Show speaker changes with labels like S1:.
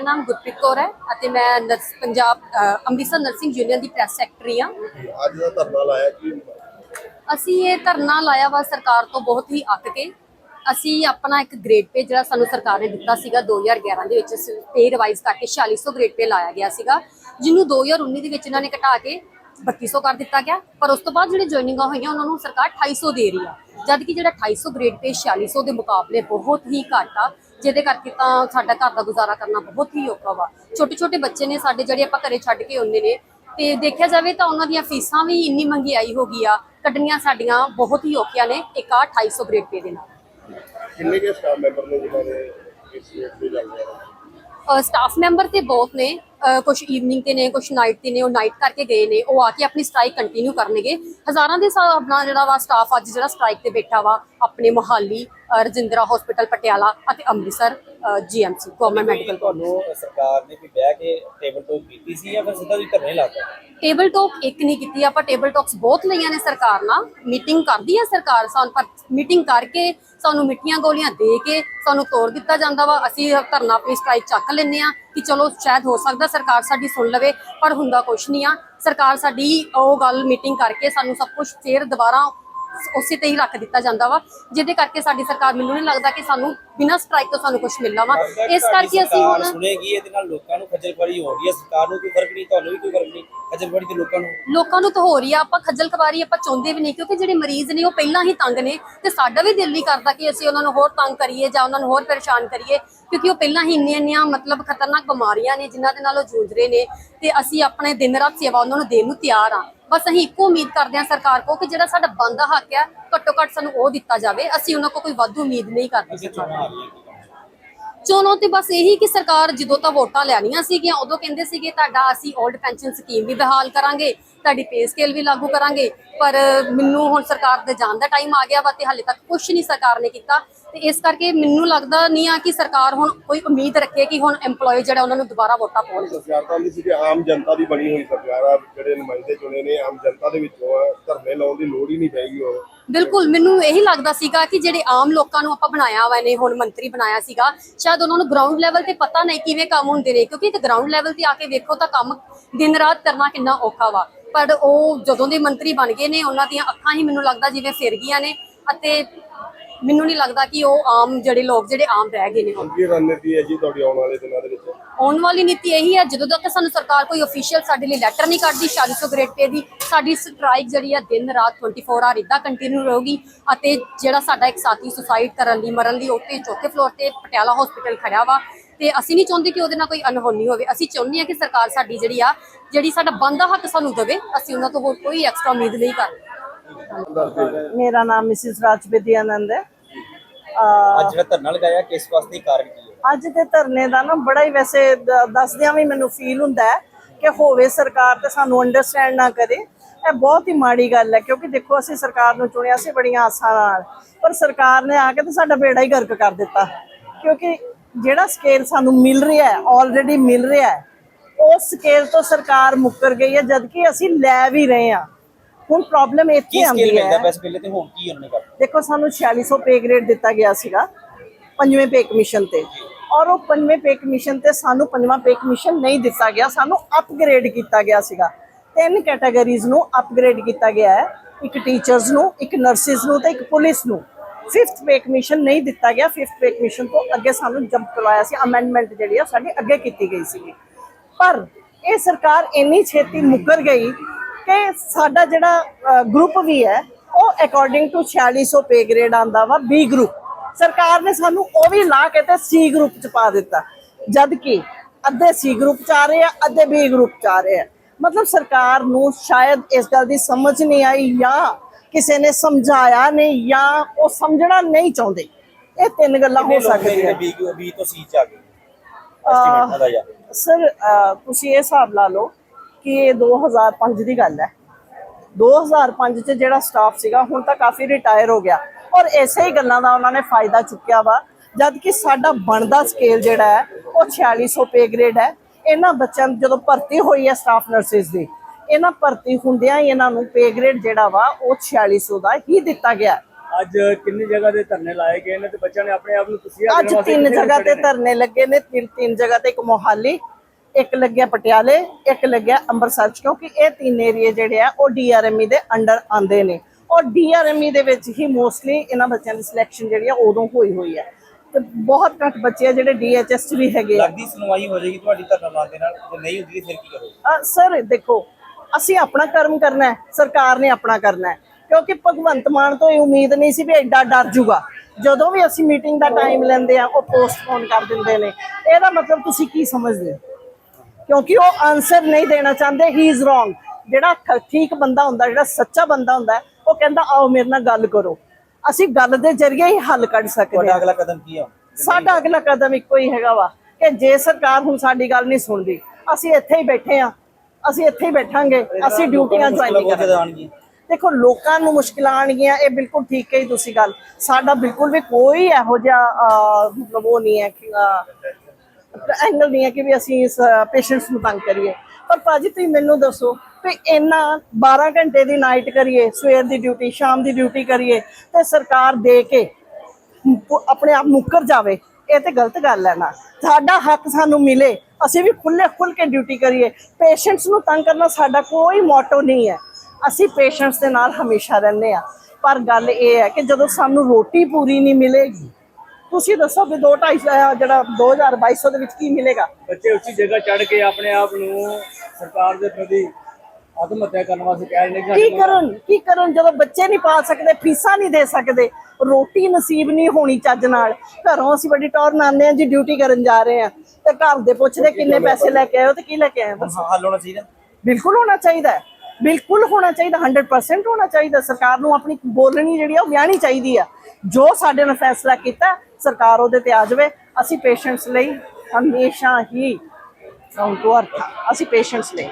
S1: ਮੇਰਾ ਨਾਮ ਗੁਰਪ੍ਰੀਤ ਕੌਰ ਹੈ ਅਤੇ ਮੈਂ ਨਰਸ ਪੰਜਾਬ ਅ, ਅੰਮ੍ਰਿਤਸਰ ਨਰਸਿੰਗ ਯੂਨੀਅਨ ਦੀ ਪ੍ਰੈਸ ਸੈਕਟਰੀ ਹਾਂ।
S2: ਅੱਜ ਦਾ ਧਰਨਾ ਲਾਇਆ ਕੀ
S1: ਅਸੀਂ ਇਹ ਧਰਨਾ ਲਾਇਆ ਵਾ ਸਰਕਾਰ ਤੋਂ ਬਹੁਤ ਹੀ ਅੱਕ ਕੇ। ਅਸੀਂ ਆਪਣਾ ਇੱਕ ਗ੍ਰੇਡ ਪੇ ਜਿਹੜਾ ਸਾਨੂੰ ਸਰਕਾਰ ਨੇ ਦਿੱਤਾ ਸੀਗਾ 2011 ਦੇ ਵਿੱਚ ਪੇ ਰਿਵਾਈਜ਼ ਕਰਕੇ 4600 ਗ੍ਰੇਡ ਪੇ ਲਾਇਆ ਗਿਆ ਸੀਗਾ ਜਿਹਨੂੰ 2019 ਦੇ ਵਿੱਚ ਇਹਨਾਂ ਨੇ ਘਟਾ ਕੇ 3200 ਕਰ ਦਿੱਤਾ ਗਿਆ। ਪਰ ਉਸ ਤੋਂ ਬਾਅਦ ਜਿਹੜੇ ਜੁਆਇਨਿੰਗਾਂ ਹੋਈਆਂ ਉਹਨਾਂ ਨੂੰ ਸਰਕਾਰ 2800 ਦੇ ਰਹੀ ਆ। ਜਦ ਕਿ ਜਿਹੜਾ 2800 ਗ੍ਰੇਡ ਪੇ 4600 ਦੇ ਮੁਕਾਬਲੇ ਬਹੁਤ ਹੀ ਘੱਟ ਆ ਜਿਹਦੇ ਕਰਕੇ ਤਾਂ ਸਾਡਾ ਘਰ ਦਾ ਗੁਜ਼ਾਰਾ ਕਰਨਾ ਬਹੁਤ ਹੀ ਔਖਾ ਵਾ। ਛੋਟੇ ਛੋਟੇ ਬੱਚੇ ਨੇ ਸਾਡੇ ਜਿਹੜੇ ਆਪਾਂ ਘਰੇ ਛੱਡ ਕੇ ਆਉਂਦੇ ਨੇ ਤੇ ਦੇਖਿਆ ਜਾਵੇ ਤਾਂ ਉਹਨਾਂ ਦੀਆਂ ਫੀਸਾਂ ਵੀ ਇੰਨੀ ਮਹਿੰਗਾਈ ਹੋ ਗਈ ਆ ਕੱਢਣੀਆਂ ਸਾਡੀਆਂ ਬਹੁਤ ਹੀ ਔਖੀਆਂ ਨੇ ਇੱਕ ਆ 2800 ਗ੍ਰੇਡ ਪੇ ਦੇ ਨਾਲ।
S2: ਕਿੰਨੇ ਕੇ ਸਟਾਫ ਮੈਂਬਰ ਨੇ ਜਿਨ੍ਹਾਂ ਨੇ ਇਸ ਤੇ ਚੱਲ ਰਿਹਾ?
S1: ਸਟਾਫ ਮੈਂਬਰ ਤੇ ਬਹੁਤ ਨੇ ਕੁਝ ਈਵਨਿੰਗ ਤੇ ਨੇ ਕੁਝ ਨਾਈਟ ਤੇ ਨੇ ਉਹ ਨਾਈਟ ਕਰਕੇ ਗਏ ਨੇ ਉਹ ਆ ਕੇ ਆਪਣੀ ਸਟ੍ਰਾਈਕ ਕੰਟੀਨਿਊ ਕਰਨਗੇ। ਹਜ਼ਾਰਾਂ ਦੇ ਹਿਸਾਬ ਨਾਲ ਜਿਹੜਾ ਵਾ ਸਟਾਫ ਅੱਜ ਜਿਹੜਾ ਸਟ੍ਰਾਈਕ ਤੇ ਬੈਠਾ ਵਾ ਆਪਣੇ ਮੁਹਾਲੀ ਰਜਿੰਦਰਾ ਹਸਪੀਟਲ ਪਟਿਆਲਾ ਅਤੇ ਅੰਮ੍ਰਿਤਸਰ ਜੀਐਮਸੀ ਗਵਰਨਮੈਂਟ ਮੈਡੀਕਲ
S3: ਤੁਹਾਨੂੰ ਸਰਕਾਰ ਨੇ ਵੀ ਬਹਿ ਕੇ ਟੇਬਲ ਟਾਕ ਕੀਤੀ ਸੀ ਜਾਂ ਫਿਰ ਸਿੱਧਾ ਤੁਸੀਂ ਧਰਨੇ ਲਾਤਾ
S1: ਟੇਬਲ ਟਾਕ ਇੱਕ ਨਹੀਂ ਕੀਤੀ ਆਪਾਂ ਟੇਬਲ ਟਾਕਸ ਬਹੁਤ ਲਈਆਂ ਨੇ ਸਰਕਾਰ ਨਾਲ। ਮੀਟਿੰਗ ਕਰਦੀ ਹੈ ਸਰਕਾਰ ਸਾਨੂੰ ਪਰ ਮੀਟਿੰਗ ਕਰਕੇ ਸਾਨੂੰ ਮਿੱਠੀਆਂ ਗੋਲੀਆਂ ਦੇ ਕੇ ਸਾਨੂੰ ਤੋੜ ਦਿੱਤਾ ਜਾਂਦਾ ਵਾ। ਅਸੀਂ ਧਰਨਾ ਆਪਣੀ ਸਟ੍ਰਾਈਕ ਚੱਕ ਲੈਂਦੇ ਆ। ਕਿ ਚਲੋ ਸ਼ਾਇਦ ਹੋ ਸਕਦਾ ਸਰਕਾਰ ਸਾਡੀ ਸੁਣ ਲਵੇ, ਪਰ ਹੁੰਦਾ ਕੁਛ ਨਹੀਂ ਆ। ਸਰਕਾਰ ਸਾਡੀ ਉਹ ਗੱਲ ਮੀਟਿੰਗ ਕਰਕੇ ਸਾਨੂੰ ਸਭ ਕੁਝ ਫੇਰ ਦੁਬਾਰਾ ਉਸੇ ਤੇ ਹੀ ਰੱਖ ਦਿੱਤਾ ਜਾਂਦਾ ਵਾ ਜਿਹਦੇ ਕਰਕੇ ਸਾਡੀ ਸਰਕਾਰ ਮੈਨੂੰ ਨਹੀਂ ਲੱਗਦਾ ਕਿ ਸਾਨੂੰ ਬਿਨਾਂ ਸਟ੍ਰਾਈਕ ਤੋਂ ਸਾਨੂੰ ਕੁਝ ਮਿਲਣਾ ਵਾ। ਇਸ ਕਰਕੇ ਅਸੀਂ ਹੁਣ
S3: ਸੁਣੇਗੀ ਇਹਦੇ ਨਾਲ ਲੋਕਾਂ ਨੂੰ ਖੱਜਲਖਵਾਰੀ ਹੋ ਰਹੀ ਹੈ। ਸਰਕਾਰ ਨੂੰ ਕੋਈ ਫ਼ਰਕ ਨਹੀਂ ਤੁਹਾਨੂੰ ਵੀ ਕੋਈ ਫ਼ਰਕ ਨਹੀਂ ਖੱਜਲਖਵਾਰੀ ਤੇ ਲੋਕਾਂ ਨੂੰ।
S1: ਲੋਕਾਂ ਨੂੰ ਤਾਂ ਹੋ ਰਹੀ ਆ ਆਪਾਂ ਖੱਜਲ ਖਵਾਰੀ ਆਪਾਂ ਚਾਹੁੰਦੇ ਵੀ ਨਹੀਂ ਕਿਉਂਕਿ ਜਿਹੜੇ ਮਰੀਜ਼ ਨੇ ਉਹ ਪਹਿਲਾਂ ਹੀ ਤੰਗ ਨੇ ਤੇ ਸਾਡਾ ਵੀ ਦਿਲ ਨਹੀਂ ਕਰਦਾ ਕਿ ਅਸੀਂ ਉਹਨਾਂ ਨੂੰ ਹੋਰ ਤੰਗ ਕਰੀਏ ਜਾਂ ਉਹਨਾਂ ਨੂੰ ਹੋਰ ਪਰੇਸ਼ਾਨ ਕਰੀਏ ਕਿਉਂਕਿ ਉਹ ਪਹਿਲਾਂ ਹੀ ਇੰਨੀਆਂ ਇੰਨੀਆਂ ਮਤਲਬ ਖਤਰਨਾਕ ਬਿਮਾਰੀਆਂ ਨੇ ਜਿਨ੍ਹਾਂ ਦੇ ਨਾਲ ਉਹ ਜੂਝ ਰਹੇ ਨੇ ਤੇ ਅਸੀਂ ਆਪਣੇ ਦਿਨ ਰਾਤ ਸੇਵਾ ਉਹਨਾਂ ਨੂੰ ਦੇਣ ਨੂੰ ਤਿਆਰ ਆ। ਬਸ ਅਸੀਂ ਇੱਕੋ ਉਮੀਦ ਕਰਦੇ ਹਾਂ ਸਰਕਾਰ ਕੋਲ ਕਿ ਜਿਹੜਾ ਸਾਡਾ ਬੰਦਾ ਹੱਕ ਆ ਘੱਟੋ ਘੱਟ ਸਾਨੂੰ ਉਹ ਦਿੱਤਾ ਜਾਵੇ। ਅਸੀਂ ਉਹਨਾਂ ਕੋਲ ਕੋਈ ਵਾਧੂ ਉਮੀਦ ਨਹੀਂ ਕਰਦੇ ਸਰਕਾਰ
S3: ਚੋਣਾਂ
S1: ਤੇ ਬਸ ਇਹੀ ਕਿ ਸਰਕਾਰ ਜਦੋਂ ਤਾਂ ਵੋਟਾਂ ਲੈਣੀਆਂ ਸੀਗੀਆਂ, ਉਦੋਂ ਕਹਿੰਦੇ ਸੀਗੇ, ਤੁਹਾਡਾ ਅਸੀਂ 올ਡ ਪੈਨਸ਼ਨ ਸਕੀਮ ਵੀ ਬਹਾਲ ਕਰਾਂਗੇ, ਤੁਹਾਡੀ ਪੇ ਸਕੇਲ ਵੀ ਲਾਗੂ ਕਰਾਂਗੇ। ਪਰ ਮੈਨੂੰ ਹੁਣ ਸਰਕਾਰ ਦੇ ਜਾਣ ਦਾ ਟਾਈਮ ਆ ਗਿਆ ਵਾ ਤੇ ਹਾਲੇ ਤੱਕ ਕੁਝ ਨਹੀਂ ਸਰਕਾਰ ਨੇ ਕੀਤਾ। ਤੇ ਇਸ ਕਰਕੇ ਮੈਨੂੰ ਲੱਗਦਾ ਨਹੀਂ ਆ ਕਿ ਸਰਕਾਰ ਹੁਣ ਕੋਈ ਉਮੀਦ ਰੱਖੇ ਕਿ ਹੁਣ EMPLOYE ਜਿਹੜਾ ਉਹਨਾਂ ਨੂੰ ਦੁਬਾਰਾ ਵੋਟਾਂ ਪਾਉਣਗੇ।
S2: ਸਰਕਾਰ ਤਾਂ ਨਹੀਂ ਸੀ ਕਿ ਆਮ ਜਨਤਾ ਦੀ ਬਣੀ ਹੋਈ ਸਰਕਾਰ ਆ, ਜਿਹੜੇ ਨੁਮਾਇੰਦੇ ਚੁਣੇ ਨੇ, ਆਮ ਜਨਤਾ ਦੇ ਵਿੱਚੋਂ ਧਰਨੇ ਲਾਉਣ ਦੀ ਲੋੜ ਹੀ ਨਹੀਂ ਪੈਗੀ ਹੁਣ
S1: ਬਿਲਕੁਲ, ਮੈਨੂੰ ਇਹੀ ਲੱਗਦਾ ਸੀਗਾ ਕਿ ਜਿਹੜੇ ਆਮ ਲੋਕਾਂ ਨੂੰ ਆਪਾਂ ਬਣਾਇਆ ਵਾ ਨੇ ਹੁਣ ਮੰਤਰੀ ਬਣਾਇਆ ਸੀਗਾ, ਸ਼ਾਇਦ ਉਹਨਾਂ ਨੂੰ ਗਰਾਊਂਡ ਲੈਵਲ ਤੇ ਪਤਾ ਨਹੀਂ ਕਿਵੇਂ ਕੰਮ ਹੁੰਦੇ ਨੇ ਕਿਉਂਕਿ ਤੇ ਗਰਾਊਂਡ ਲੈਵਲ ਤੇ ਆ ਕੇ ਵੇਖੋ ਤਾਂ ਕੰਮ ਦਿਨ ਰਾਤ ਕਰਨਾ ਕਿੰਨਾ ਔਖਾ ਵਾ। ਪਰ ਉਹ ਜਦੋਂ ਦੇ ਮੰਤਰੀ ਬਣ ਗਏ ਨੇ, ਉਹਨਾਂ ਦੀਆਂ ਅੱਖਾਂ ਹੀ ਮੈਨੂੰ ਲੱਗਦਾ ਜਿਵੇਂ ਫਿਰ ਗਈਆਂ ਨੇ ਅਤੇ ਮੈਨੂੰ ਨਹੀਂ ਲੱਗਦਾ ਕਿ ਉਹ ਆਮ ਜਿਹੜੇ ਲੋਕ ਜਿਹੜੇ ਆਮ ਰਹਿ ਗਏ ਨੇ ਹੁਣ।
S2: ਕੀ ਰਣਨੀਤੀ ਹੈ ਜੀ ਤੁਹਾਡੀ ਆਉਣ ਵਾਲੇ ਦਿਨਾਂ ਦੇ ਵਿੱਚ?
S1: ਆਉਣ ਵਾਲੀ ਨੀਤੀ ਇਹੀ ਹੈ ਜਦੋਂ ਤੱਕ ਸਾਨੂੰ ਸਰਕਾਰ ਕੋਈ ਅਫੀਸ਼ੀਅਲ ਸਾਡੇ ਲਈ ਲੈਟਰ ਨਹੀਂ ਕੱਢਦੀ 4600 ਗ੍ਰੇਡ ਪੇ ਦੀ ਸਾਡੀ ਸਟ੍ਰਾਈਕ ਜਿਹੜੀ ਆ ਦਿਨ ਰਾਤ 24 ਆਰ ਇਦਾਂ ਕੰਟੀਨਿਊ ਰਹੂਗੀ ਅਤੇ ਜਿਹੜਾ ਸਾਡਾ ਇੱਕ ਸਾਥੀ ਸੁਸਾਈਡ ਕਰਨ ਲਈ ਮਰਨ ਲਈ ਉੱਤੇ ਚੌਥੇ ਫਲੋਰ ਤੇ ਪਟਿਆਲਾ ਹਸਪੀਟਲ ਖੜਿਆ ਵਾ ਤੇ ਅਸੀਂ ਨਹੀਂ ਚਾਹੁੰਦੇ ਕਿ ਉਹਦੇ ਨਾਲ ਕੋਈ ਅਨਹੋਨੀ ਹੋਵੇ। ਅਸੀਂ ਚਾਹੁੰਦੇ ਹਾਂ ਕਿ ਸਰਕਾਰ ਸਾਡੀ ਜਿਹੜੀ ਆ ਜਿਹੜੀ ਸਾਡਾ ਬੰਦਾ ਹੱਕ ਸਾਨੂੰ ਦੇਵੇ ਅਸੀਂ ਉਹਨਾਂ ਤੋਂ ਹੋਰ ਕੋਈ ਐਕਸਟਰਾ ਉਮੀਦ ਨਹੀਂ ਕਰਦੇ।
S4: ਮੇਰਾ ਨਾਮ ਮਿਸਿਸ ਰਾਜਵਿਧੀ ਆਨੰਦ ਹੈ।
S3: ਅੱਜ ਜਿਹੜਾ ਧਰਨਾ ਲਗਾਇਆ ਕਿਸ ਵਾਸਤੇ ਕਾਰਨ ਕੀ ਹੈ?
S4: ਅੱਜ ਦੇ ਧਰਨੇ ਦਾ ਨਾ ਬੜਾ ਹੀ ਵੈਸੇ ਦੱਸਦਿਆਂ ਵੀ ਮੈਨੂੰ ਫੀਲ ਹੁੰਦਾ ਹੈ ਕਿ ਹੋਵੇ ਸਰਕਾਰ ਤੇ ਸਾਨੂੰ ਅੰਡਰਸਟੈਂਡ ਨਾ ਕਰੇ। ਇਹ ਬਹੁਤ ਹੀ ਮਾੜੀ ਗੱਲ ਹੈ ਕਿਉਂਕਿ ਦੇਖੋ ਅਸੀਂ ਸਰਕਾਰ ਨੂੰ ਚੁਣਿਆ ਸੀ ਬੜੀਆਂ ਆਸਾਂ ਨਾਲ। ਪਰ ਸਰਕਾਰ ਨੇ ਆ ਕੇ ਤਾਂ ਸਾਡਾ ਬੇੜਾ ਹੀ ਗਰਕ ਕਰ ਦਿੱਤਾ। ਕਿਉਂਕਿ ਜਿਹੜਾ ਸਕੇਲ ਸਾਨੂੰ ਮਿਲ ਰਿਹਾ ਹੈ ਆਲਰੇਡੀ ਮਿਲ ਰਿਹਾ ਹੈ ਉਸ ਸਕੇਲ ਤੋਂ ਸਰਕਾਰ ਮੁੱਕਰ ਗਈ ਹੈ ਜਦ ਕਿ ਅਸੀਂ ਲੈ ਵੀ ਰਹੇ ਹਾਂ। ਹੁਣ ਪ੍ਰੋਬਲਮ
S3: ਕੀ
S4: ਇੱਥੇ
S3: ਸਕੇਲ
S4: ਆਉਂਦੀ
S3: ਮਿਲਦਾ
S4: ਹੈ।
S3: ਪੈਸੇ ਪਹਿਲੇ ਤੇ? ਹੁਣ ਕੀ ਉਹਨਾਂ ਨੇ ਕਰਤਾ
S4: ਦੇਖੋ ਸਾਨੂੰ 4600 ਪੇ ਗ੍ਰੇਡ ਦਿੱਤਾ ਗਿਆ ਸੀਗਾ ਪੰਜਵੇਂ ਪੇ ਕਮਿਸ਼ਨ ਤੇ। ਔਰ ਉਹ ਪੰਜਵੇਂ ਪੇ ਕਮਿਸ਼ਨ ਤੇ ਸਾਨੂੰ ਪੰਜਵਾਂ ਪੇ ਕਮਿਸ਼ਨ ਨਹੀਂ ਦਿੱਤਾ ਗਿਆ ਸਾਨੂੰ ਅਪਗ੍ਰੇਡ ਕੀਤਾ ਗਿਆ ਸੀਗਾ। ਤਿੰਨ ਕੈਟਾਗਰੀਜ਼ ਨੂੰ ਅਪਗ੍ਰੇਡ ਕੀਤਾ ਗਿਆ ਹੈ। ਇੱਕ ਟੀਚਰਸ ਨੂੰ ਇੱਕ ਨਰਸਿਸ ਨੂੰ ਤੇ ਇੱਕ ਪੁਲਿਸ ਨੂੰ। ਫਿਫਥ ਪੇ ਕਮਿਸ਼ਨ ਨਹੀਂ ਦਿੱਤਾ ਗਿਆ ਫਿਫਥ ਪੇ ਕਮਿਸ਼ਨ ਤੋਂ ਅੱਗੇ ਸਾਨੂੰ ਜੰਪ ਕਰਵਾਇਆ ਸੀ ਅਮੈਂਡਮੈਂਟ ਜਿਹੜੀ ਆ ਸਾਡੀ ਅੱਗੇ ਕੀਤੀ ਗਈ ਸੀਗੀ। ਪਰ ਇਹ ਸਰਕਾਰ ਇੰਨੀ ਛੇਤੀ ਮੁੱਕਰ ਗਈ ਕਿ ਸਾਡਾ ਜਿਹੜਾ ਗਰੁੱਪ ਵੀ ਹੈ ਉਹ ਅਕੋਰਡਿੰਗ ਟੂ 4600 ਪੇ ਗ੍ਰੇਡ ਆਂਦਾ ਵਾ ਬੀ ਗਰੁੱਪ ਸਰਕਾਰ ਨੇ ਸਾਨੂੰ ਉਹ ਵੀ ਲਾ ਕੇ ਤੇ ਸੀ ਗਰੁੱਪ ਚ ਪਾ ਦਿੱਤਾ। ਜਦ ਕਿ ਅੱਧੇ ਸੀ ਗਰੁੱਪ ਚ ਆ ਰਹੇ ਆ ਅੱਧੇ ਬੀ ਗਰੁੱਪ ਚ ਆ ਰਹੇ ਆ। ਮਤਲਬ ਸਰਕਾਰ ਨੂੰ ਸ਼ਾਇਦ ਇਸ ਗੱਲ ਦੀ ਸਮਝ ਨਹੀਂ ਆਈ ਜਾਂ ਕਿਸੇ ਨੇ ਸਮਝਾਇਆ ਨਹੀਂ ਜਾਂ ਉਹ ਸਮਝਣਾ ਨਹੀਂ ਚਾਹੁੰਦੇ। ਇਹ ਤਿੰਨ ਗੱਲਾਂ ਹੋ ਸਕਦੀਆਂ।
S3: ਬੀ ਬੀ ਤੋਂ ਸੀ ਚ ਆ ਗਏ?
S4: ਸਰ ਤੁਸੀਂ ਇਹ ਹਿਸਾਬ ਲਾ ਲਓ ਕਿ ਇਹ 2005 ਦੀ ਗੱਲ ਹੈ। 2005 ਚ ਜਿਹੜਾ ਸਟਾਫ ਸੀਗਾ ਹੁਣ ਤਾਂ ਕਾਫੀ ਰਿਟਾਇਰ ਹੋ ਗਿਆ। ਔਰ ਐਸੇ ਹੀ ਗੱਲਾਂ ਦਾ ਉਹਨਾਂ ਨੇ ਫਾਇਦਾ ਚੁੱਕਿਆ ਵਾ ਜਦ ਕਿ ਸਾਡਾ ਬਣਦਾ ਸਕੇਲ ਜਿਹੜਾ ਹੈ ਉਹ 4600 ਪੇ ਗ੍ਰੇਡ ਹੈ। ਇਹਨਾਂ ਬੱਚਿਆਂ ਜਦੋਂ ਭਰਤੀ ਹੋਈ ਹੈ ਸਟਾਫ ਨਰਸਿਸ ਦੀ ਇਹਨਾਂ ਭਰਤੀ ਹੁੰਦਿਆਂ ਹੀ ਇਹਨਾਂ ਨੂੰ ਪੇ ਗ੍ਰੇਡ ਜਿਹੜਾ ਵਾ ਉਹ 4600 ਦਾ ਹੀ ਦਿੱਤਾ ਗਿਆ।
S5: ਅੱਜ ਕਿੰਨੀ ਜਗ੍ਹਾ ਤੇ ਧਰਨੇ ਲਾਏ ਗਏ ਨੇ ਤੇ ਬੱਚਿਆਂ ਨੇ ਆਪਣੇ ਆਪ ਨੂੰ ਤੁਸੀਂ
S4: ਅੱਜ ਤਿੰਨ ਜਗ੍ਹਾ ਤੇ ਧਰਨੇ ਲੱਗੇ ਨੇ ਤਿੰਨ ਤਿੰਨ ਜਗ੍ਹਾ ਤੇ ਇੱਕ ਮੋਹਾਲੀ ਇੱਕ ਲੱਗਿਆ ਪਟਿਆਲੇ ਇੱਕ ਲੱਗਿਆ ਅੰਮ੍ਰਿਤਸਰ ਕਿਉਂਕਿ ਇਹ ਤਿੰਨ ਏਰੀਏ ਜਿਹੜੇ ਆ ਉਹ ਡੀਆਰਐਮਈ ਦੇ ਅੰਡਰ ਆਉਂਦੇ ਨੇ। ਔਰ ਡੀਆਰਐਮਈ ਦੇ ਵਿੱਚ ਹੀ ਮੋਸਟਲੀ ਇਹਨਾਂ ਬੱਚਿਆਂ ਦੀ ਸਿਲੈਕਸ਼ਨ ਜਿਹੜੀ ਆ ਉਦੋਂ ਹੋਈ ਹੋਈ ਹੈ ਤੇ ਬਹੁਤ ਘੱਟ ਬੱਚੇ ਆ ਜਿਹੜੇ ਡੀਐਚਐਸ 'ਚ ਵੀ ਹੈਗੇ ਆ।
S3: ਲੱਗਦੀ ਸੁਣਵਾਈ ਹੋ ਜਾਏਗੀ ਤੁਹਾਡੀ ਧਰਨਾ ਲਾਉਣ ਦੇ ਨਾਲ ਜੇ ਨਹੀਂ ਹੁੰਦੀ ਫਿਰ ਕੀ ਕਰੋਗੇ?
S4: ਸਰ ਦੇਖੋ ਅਸੀਂ ਆਪਣਾ ਕਰਮ ਕਰਨਾ ਹੈ ਸਰਕਾਰ ਨੇ ਆਪਣਾ ਕਰਨਾ ਹੈ। ਕਿਉਂਕਿ ਭਗਵੰਤ ਮਾਨ ਤੋਂ ਇਹ ਉਮੀਦ ਨਹੀਂ ਸੀ ਵੀ ਐਡਾ ਡਰ ਜੂਗਾ। ਜਦੋਂ ਵੀ ਅਸੀਂ ਮੀਟਿੰਗ ਦਾ ਟਾਈਮ ਲੈਂਦੇ ਆ ਉਹ ਪੋਸਟਪੋਨ ਕਰ ਦਿੰਦੇ ਨੇ। ਇਹਦਾ ਮਤਲਬ ਤੁਸੀਂ ਕੀ ਸਮਝਦੇ ਹੋ? ਕਿਉਂਕਿ ਉਹ ਆਨਸਰ ਨਹੀਂ ਦੇਣਾ ਚਾਹੁੰਦੇ ਹੀ ਇਜ਼ ਰੋਂਗ ਜਿਹੜਾ ਠੀਕ ਬੰਦਾ ਹੁੰਦਾ ਜਿਹੜਾ ਸੱਚਾ ਬੰਦਾ ਹੁੰਦਾ ਹੈ, ਉਹ ਕਹਿੰਦਾ ਆਓ ਮੇਰੇ ਨਾਲ ਗੱਲ ਕਰੋ। ਅਸੀਂ ਗੱਲ ਦੇ ਜ਼ਰੀਏ ਹੀ ਹੱਲ ਕੱਢ ਸਕਦੇ ਹਾਂ।
S3: ਅਗਲਾ ਕਦਮ ਕੀ ਆ?
S4: ਸਾਡਾ ਅਗਲਾ ਕਦਮ ਇੱਕੋ ਹੀ ਹੈਗਾ ਵਾ ਕਿ ਜੇ ਸਰਕਾਰ ਹੁਣ ਸਾਡੀ ਗੱਲ ਨਹੀਂ ਸੁਣਦੀ ਅਸੀਂ ਇੱਥੇ ਹੀ ਬੈਠੇ ਆ ਅਸੀਂ ਇੱਥੇ ਹੀ ਬੈਠਾਂਗੇ। ਅਸੀਂ ਡਿਊਟੀਆਂ ਜੁਆਇਨ ਕਰਾਂਗੇ ਦੇਖੋ ਲੋਕਾਂ ਨੂੰ ਮੁਸ਼ਕਿਲਾਂ ਆਣਗੀਆਂ ਇਹ ਬਿਲਕੁਲ ਠੀਕ ਕਹੀ ਤੁਸੀਂ ਗੱਲ। ਸਾਡਾ ਬਿਲਕੁਲ ਵੀ ਕੋਈ ਇਹੋ ਜਿਹਾ ਮਤਲਬ ਉਹ ਨਹੀਂ ਹੈ ਕਿ ਐਂਗਲ ਨਹੀਂ ਹੈ ਕਿ ਵੀ ਅਸੀਂ ਇਸ ਪੇਸ਼ੈਂਟਸ ਨੂੰ ਤੰਗ ਕਰੀਏ। ਪਰ ਭਾਜੀ, ਤੁਸੀਂ ਮੈਨੂੰ ਦੱਸੋ ਵੀ ਇੰਨਾ 12 ਘੰਟੇ ਦੀ ਨਾਈਟ ਕਰੀਏ, ਸਵੇਰ ਦੀ ਡਿਊਟੀ ਸ਼ਾਮ ਦੀ ਡਿਊਟੀ ਕਰੀਏ, ਤੇ ਸਰਕਾਰ ਦੇ ਕੇ ਆਪਣੇ ਆਪ ਮੁੱਕਰ ਜਾਵੇ, ਇਹ ਤੇ ਗਲਤ ਗੱਲ ਹੈ ਨਾ। ਸਾਡਾ ਹੱਕ ਸਾਨੂੰ ਮਿਲੇ, ਅਸੀਂ ਵੀ ਖੁੱਲੇ ਖੁੱਲ ਕੇ ਡਿਊਟੀ ਕਰੀਏ। ਪੇਸ਼ੈਂਟਸ ਨੂੰ ਤੰਗ ਕਰਨਾ ਸਾਡਾ ਕੋਈ ਮੋਟੋ ਨਹੀਂ ਹੈ। ਅਸੀਂ ਪੇਸ਼ੈਂਟਸ ਦੇ ਨਾਲ ਹਮੇਸ਼ਾ ਰਹਿੰਦੇ ਆ ਪਰ ਗੱਲ ਇਹ ਹੈ ਕਿ ਜਦੋਂ ਸਾਨੂੰ ਰੋਟੀ ਪੂਰੀ ਨਹੀਂ ਮਿਲੇਗੀ ਤੁਸੀਂ ਦੱਸੋ ਵੀ 2 2.5 ਜਿਹੜਾ 2200 ਦੇ ਵਿੱਚ ਕੀ ਮਿਲੇਗਾ?
S5: ਬੱਚੇ ਉੱਚੀ ਜਗ੍ਹਾ ਚੜ ਕੇ ਆਪਣੇ ਆਪ ਨੂੰ ਸਰਕਾਰ ਦੇ ਪ੍ਰਤੀ ਆਤਮ ਹੱਤਿਆ ਕਰਨ ਵਾਸਤੇ ਕਹਿ ਰਹੇ ਨੇ ਕਿ
S4: ਕਰਨ ਕੀ ਕਰਨ? ਜਦੋਂ ਬੱਚੇ ਨਹੀਂ ਪਾ ਸਕਦੇ ਫੀਸਾਂ ਨਹੀਂ ਦੇ ਸਕਦੇ ਰੋਟੀ ਨਸੀਬ ਨਹੀਂ ਹੋਣੀ ਚੱਜ ਨਾਲ। ਘਰੋਂ ਅਸੀਂ ਵੱਡੀ ਟੌਰ ਆਉਂਦੇ ਆ ਜੀ ਡਿਊਟੀ ਕਰਨ ਜਾ ਰਹੇ ਆ। ਤੇ ਘਰ ਦੇ ਪੁੱਛਦੇ ਕਿੰਨੇ ਪੈਸੇ ਲੈ ਕੇ ਆਏ ਹੋ ਤੇ ਕੀ ਲੈ ਕੇ ਆਏ ਹੋ? ਬਸ
S3: ਹਾਂ ਹੱਲ ਹੋਣਾ ਚਾਹੀਦਾ।
S4: ਬਿਲਕੁਲ ਹੋਣਾ ਚਾਹੀਦਾ ਹੈ। ਬਿਲਕੁਲ ਹੋਣਾ ਚਾਹੀਦਾ 100% ਹੋਣਾ ਚਾਹੀਦਾ। ਸਰਕਾਰ ਨੂੰ ਆਪਣੀ ਬੋਲਣੀ ਜਿਹੜੀ ਆ ਉਹ ਵਿਆਹਣੀ ਚਾਹੀਦੀ ਆ। ਜੋ ਸਾਡੇ ਨਾਲ ਫੈਸਲਾ ਕੀਤਾ ਸਰਕਾਰ ਉਹਦੇ ਤੇ ਆ ਜਾਵੇ ਅਸੀਂ ਪੇਸ਼ੈਂਟਸ ਲਈ ਹਮੇਸ਼ਾ ਹੀ ਸੰਤੋਰ ਅਸੀਂ ਪੇਸ਼ੈਂਟਸ ਲਈ।